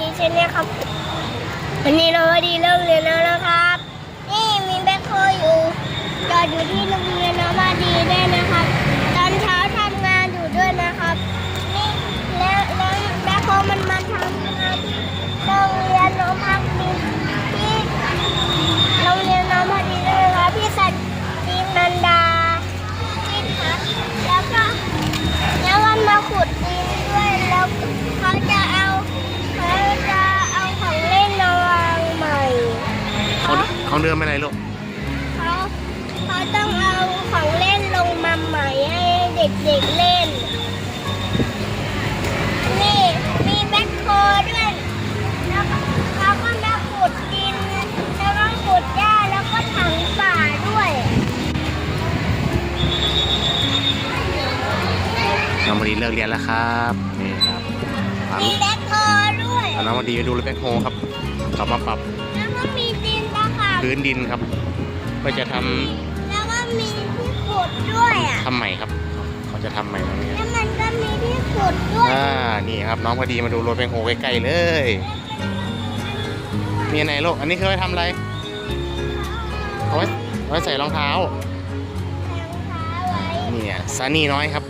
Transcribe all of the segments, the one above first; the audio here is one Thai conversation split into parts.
ดีใช่ไหมครับ วันนี้เราวัดีเลิกเรียน เขาเขาเดินไปไหนลูกเขาเขาต้องเอาของเล่นลงมาใหม่ให้เด็กๆเล่น นี่มีแบ็คโฮด้วยแล้วก็เขาก็มาขุดดินแล้วก็ขุดหญ้าแล้วก็ถังป่าด้วยน้องพอดีเลิกเรียนแล้วครับนี่ครับพามีแบ็คโฮด้วยพาน้องพอดีไปดูรถแบ็คโฮครับเขามาปรับ พื้นดินครับเพื่อจะทำแล้วก็มีที่ขุดด้วยอะ ทำใหม่ครับ เขาจะทำใหม่ตรงนี้แล้วมันก็มีที่ขุดด้วยอ่านี่ครับน้องพอดีมาดูรถแบ็คโฮใกล้ๆเลยมีอันไหนลูกอันนี้คือไว้ทำอะไรเอาไว้เอาไว้ใส่รองเท้ารองเท้าไว้นี่อะซานี่น้อยครับ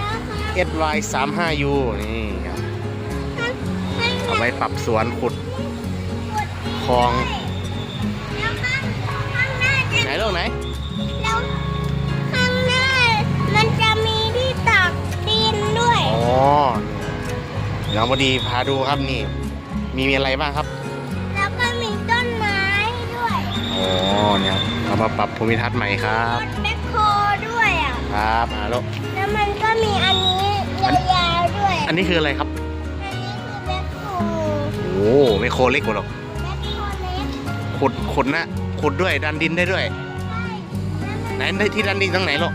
แล้วก็ SY 3 5 U นี่ครับ เอาไว้ปรับสวนขุดคลองแน้าจะไหนลูกไหน แล้วข้างหน้ามันจะมีที่ตักดินด้วยอ๋อนี่น้องพอดีพาดูครับนี่ มีมีอะไรบ้างครับ แล้วก็มีต้นไม้ด้วยอ๋อเนี่ยครับเรามาปรับภูมิทัศน์ใหม่ครัรบ ถแบ็คโฮด้วยอะ ครับอ่าลูกแล้วมันก็มีอันนี้ยาวๆด้วย อันนี้คืออะไรครับอันนี้คือแบ็คโฮโอ้ไม่โคเล็กกว่าหรอกแบ็คโฮเล็กขุดขุดนะ ขุดด้วยดันดินได้ด้วยใช่แล้วมันไหนได้ที่ดันดินตรงไหนลูก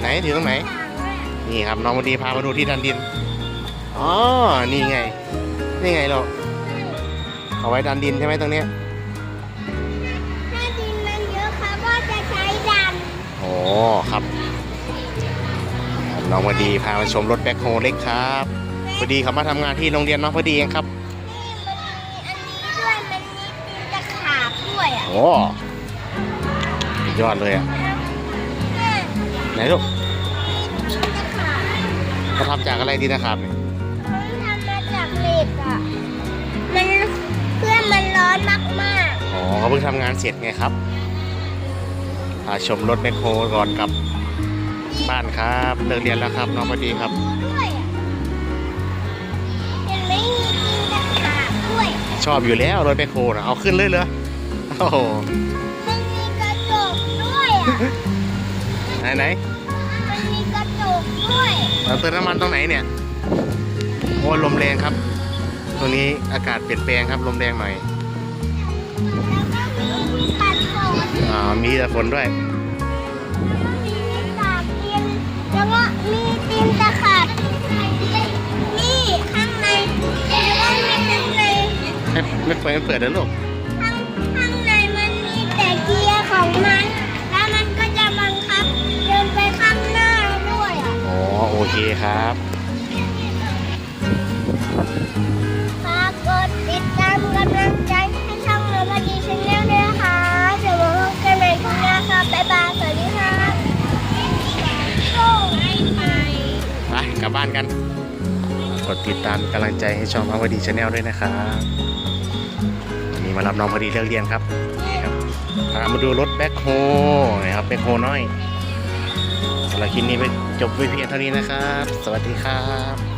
ไหนถือตรงไหนถังอะนี่ครับน้องพอดีพามาดูที่ดันดินอ๋อนี่ไง นี่ไงลูกเอาไว้ดันดินใช่ไหมตรงเนี้ยถ้าดินมันเยอะเขาก็จะใช้ดันโอ้ครับน้องพอดีพามาชมรถแบ็คโฮเล็กครับพอดีเขามาทำงานที่โรงเรียนน้องพอดีเองครับ ด้วยอะโอ้สุดยอดเลยอะเนี่ยไหนลูกดินตะขาบเขาทำจากอะไรดีนะครับเนี่ยเขาทำมาจากเหล็กอะ มันเครื่องมันร้อนมากอ๋อเขาเพิ่งทำงานเสร็จไงครับพาชมรถแบ็คโฮก่อนกลับบ้านครับเลิกเรียนแล้วครับน้องพอดีครับ ๆด้วยอะเห็นไหมมีดินตะขาบด้วยชอบอยู่แล้วรถแบ็คโฮนะเอาขึ้นเลยเหรอ โอ้โหมันมีกระจกด้วยอะ ไหนไหนมันมีกระจกด้วยเราเติมน้ำมันตรงไหนเนี่ยโอ้ลมแรงครับตรงนี้อากาศเปลี่ยนแปลงครับลมแรงหน่อยแล้วก็มีปัดฝนอ่ามีแต่ฝนด้วย แล้วก็มีตากดินแล้วก็มีดินตะขาบนี่ข้างในแล้วก็มีข้างในไม่ไม่เปิดไม่เปิดเด้อลูก เกียร์ของมัน แล้วมันก็จะบังคับเดินไปข้างหน้าด้วยอะอ๋อโอเคครับฝากกดติดตามกำลังใจให้ช่องเรามาดีชแนลด้วยนะคะเดี๋ยวมาพบกันใหม่คลิปหน้าครับบ๊ายบายสวัสดีครับโอ้ไม่ไปไปกลับบ้านกัน กดติดตามกำลังใจให้ช่องน้องพอดีชาแนลด้วยนะครับวันนี้มารับน้องพอดีเลิกเรียนครับนี่ครับพา มาดูรถแบ็คโฮนะครับแบ็คโฮน้อยสำหรับคลิปนี้ไปจบไว้เพียงเท่านี้นะครับ สวัสดีครับ